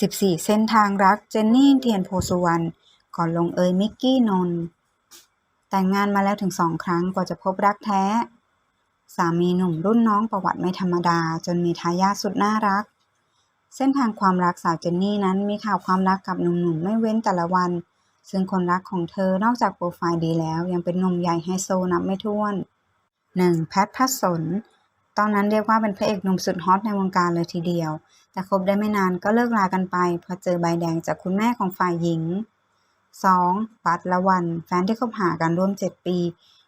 14 เส้นทางรักเจนนี่เทียนโพสุวรรณก่อนลงเอยมิกกี้นนท์แต่งงานมาแล้วถึงสองครั้งกว่าจะพบรักแท้ สามีหนุ่มรุ่นน้องประวัติไม่ธรรมดา จนมีทายาทสุดน่ารัก เส้นทางความรักสาวเจนนี่นั้นมีข่าวความรักกับหนุ่มๆไม่เว้นแต่ละวัน ซึ่งคนรักของเธอนอกจากโปรไฟล์ดีแล้ว ยังเป็นหนุ่มใหญ่ไฮโซนับไม่ถ้วน 1. แพทพัสสนตอนนั้นเรียกว่าเป็นพระเอกหนุ่มสุดฮอตในวงการเลยทีเดียว แต่คบได้ไม่นานก็เลิกลากันไปเพราะเจอใบแดงจากคุณแม่ของฝ่ายหญิง 2. ปัดละวัน แฟนที่คบหากันร่วม 7 ปี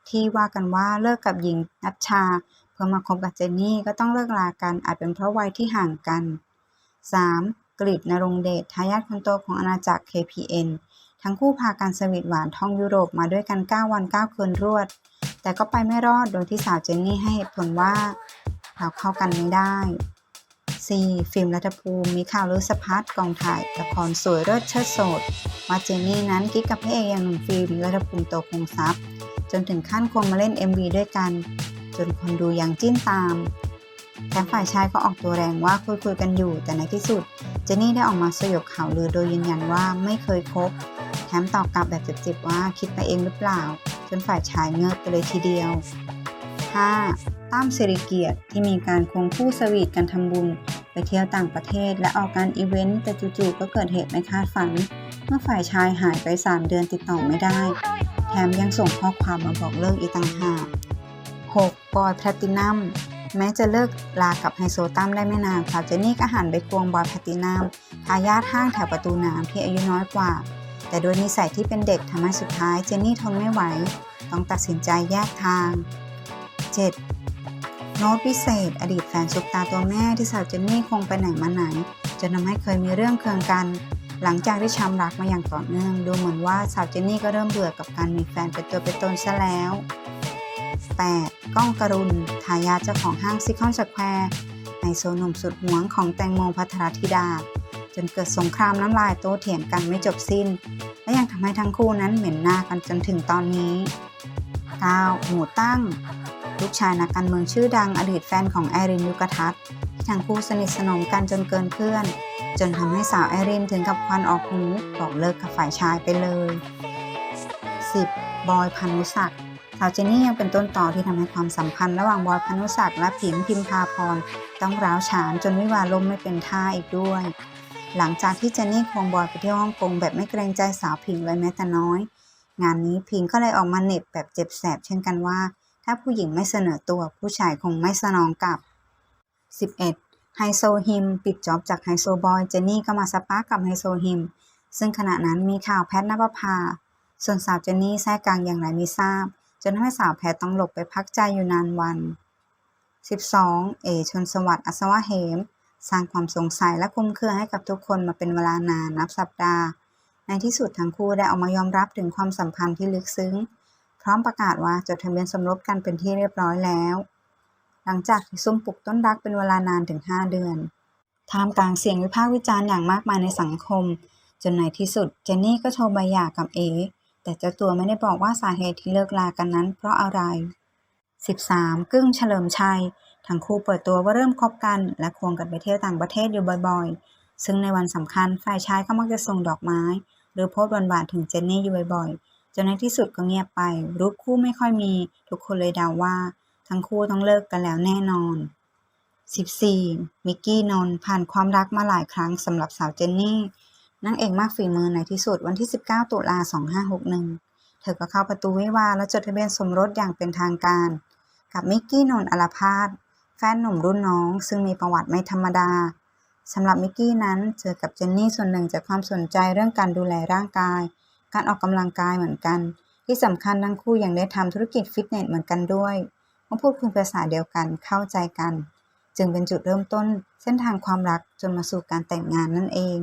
ที่ว่ากันว่าเลิกกับหญิงนัชชา เพื่อมาคบกับเจนนี่ก็ต้องเลิกลากันอาจเป็นเพราะวัยที่ห่างกัน 3. กฤษณรงเดชทายาทคนโตของอาณาจักร KPN ทั้งคู่พากันสวีทหวานท่องยุโรปมาด้วยกัน 9 วัน 9 คืนรวด แต่ก็ไปไม่รอดโดยที่สาวเจนนี่ให้เหตุผลว่าเราเข้ากันไม่ได้ 4. ฟิล์มรัฐภูมิ มีข่าวลือสะพัดกองถ่ายละครสวยเลิศเชิดโสดว่าเจนนี่นั้นกิ๊กกับพระเอกอย่างหนุ่มฟิล์มรัฐภูมิโตคงทรัพย์ จนถึงขั้นควงมาเล่น MV ด้วยกัน จนคนดูยังจิ้นตามแถมฝ่ายชายก็ออกตัวแรงว่าคุยคุยๆกันอยู่ แต่ในที่สุด เจนนี่ได้ออกมาสยบข่าวลือโดยยืนยันว่าไม่เคยคบแถมตอบกลับแบบเจ็บๆว่าคิดไปเองหรือเปล่า จนฝ่ายชายเงือบไปเลยทีเดียว 5. ตั้มสิริเกียรติที่มีการควงคู่สวีทกันทำบุญ ไปเที่ยวต่างประเทศและออกงานอีเวนต์แต่จู่ๆก็เกิดเหตุไม่คาดฝัน เมื่อฝ่ายชายหายไป 3 เดือนติดต่อไม่ได้ แถมยังส่งข้อความมาบอกเลิกอีกต่างหาก 6. บอยแพลตินัมแม้จะเลิกลากับไฮโซตั้มได้ไม่นานสาวเจนนี่ก็หันไปควงบอยแพลตินัมทายาทห้างแถวประตูน้ำที่อายุน้อยกว่า แต่โดยนิสัยที่เป็นเด็กทำให้สุดท้ายเจนนี่ทนไม่ไหว ต้องตัดสินใจแยกทาง 7. โน้ตพิเศษ อดีตแฟนซุปตาตัวแม่ที่สาวเจนนี่คงไปไหนมาไหนจนทำให้เคยมีเรื่องเคืองกัน หลังจากที่ช้ำรักมาอย่างต่อเนื่องดูเหมือนว่าสาวเจนนี่ก็เริ่มเบื่อกับการมีแฟนเป็นตัวเป็นตนซะแล้ว 8. ก้องกรุณทายาเจ้าของห้างซิคอนสแควร์ไฮโซหนุ่มสุดหวงของแตงโมพัทรธิดา จนเกิดสงครามน้ำลายโต้เถียงกันไม่จบสิ้น และยังทำให้ทั้งคู่นั้นเหม็นหน้ากันจนถึงตอนนี้ 9. หมูตั้ง ลูกชายนักการเมืองชื่อดังอดีตแฟนของไอรินยุกทัศน์ที่ทั้งคู่สนิทสนมกันจนเกินเพื่อน จนทำให้สาวไอรินถึงกับควันออกหูบอกเลิกกับฝ่ายชายไปเลย 10. บอยพานุศักดิ์สาวเจนนี่ยังเป็นต้นต่อที่ทำให้ความสัมพันธ์ระหว่างบอยพานุศักดิ์และผิงพิมพาพรต้องร้าวฉานจนวิวาล่มไม่เป็นท่าอีกด้วย หลังจากที่เจนนี่ควงบอยไปที่ฮ่องกงแบบไม่เกรงใจสาวผิงเลยแม้แต่น้อย งานนี้พิงก็เลยออกมาเน็บแบบเจ็บแสบเช่นกันว่า ถ้าผู้หญิงไม่เสนอตัวผู้ชายคงไม่สนองกลับ 11. ไฮโซฮิม ปิดจ็อบจากไฮโซบอย เจนนี่ก็มาสปาร์กับไฮโซฮิม ซึ่งขณะนั้นมีข่าวแพทนภพา ส่วนสาวเจนนี่แทรกกลางอย่างไรไม่ทราบ จนทำให้สาวแพทต้องหลบไปพักใจอยู่นานวัน 12. เอชนสวัสดิ์อัศวะเหม สร้างความสงสัยและคลุมเครือให้กับทุกคนมาเป็นเวลานานนับสัปดาห์ ในที่สุดทั้งคู่ได้ออกมายอมรับถึงความสัมพันธ์ที่ลึกซึ้ง พร้อมประกาศว่าจดทะเบียนสมรสกันเป็นที่เรียบร้อยแล้ว หลังจากที่ซุ่มปลุกต้นรักเป็นเวลานานถึง 5 เดือนท่ามกลางเสียงวิพากษ์วิจารณ์อย่างมากมายในสังคม จนในที่สุดเจนนี่ก็โชว์ใบหย่ากับเอแต่เจ้าตัวไม่ได้บอกว่าสาเหตุที่เลิกลากันนั้น เพราะอะไร 13. กึ้งเฉลิมชัย ทั้งคู่เปิดตัวว่าเริ่มคบกัน และควงกันไปเที่ยวต่างประเทศอยู่บ่อยๆ ซึ่งในวันสำคัญฝ่ายชายก็มักจะส่งดอกไม้ หรือโพสต์หวานๆถึงเจนนี่อยู่บ่อยๆ จนในที่สุดก็เงียบไป รูปคู่ไม่ค่อยมี ทุกคนเลยเดาว่า ทั้งคู่ต้องเลิกกันแล้วแน่นอน 14. มิกกี้นนท์ผ่านความรักมาหลายครั้งสำหรับสาวเจนนี่นางเอกมากฝีมือในที่สุดวันที่ 19 ตุลา 2561 เธอก็เข้าประตูวิวาและจดทะเบียนสมรสอย่างเป็นทางการ กับมิกกี้นนท์อลาพาดแฟนหนุ่มรุ่นน้อง ซึ่งมีประวัติไม่ธรรมดาสำหรับมิกกี้นั้นเจอกับเจนนี่ส่วนหนึ่งจากความสนใจเรื่องการดูแลร่างกาย การออกกำลังกายเหมือนกัน ที่สำคัญทั้งคู่ยังได้ทำธุรกิจฟิตเนสเหมือนกันด้วยเมื่อพูดคุยภาษาเดียวกันเข้าใจกัน จึงเป็นจุดเริ่มต้นเส้นทางความรักจนมาสู่การแต่งงานนั่นเอง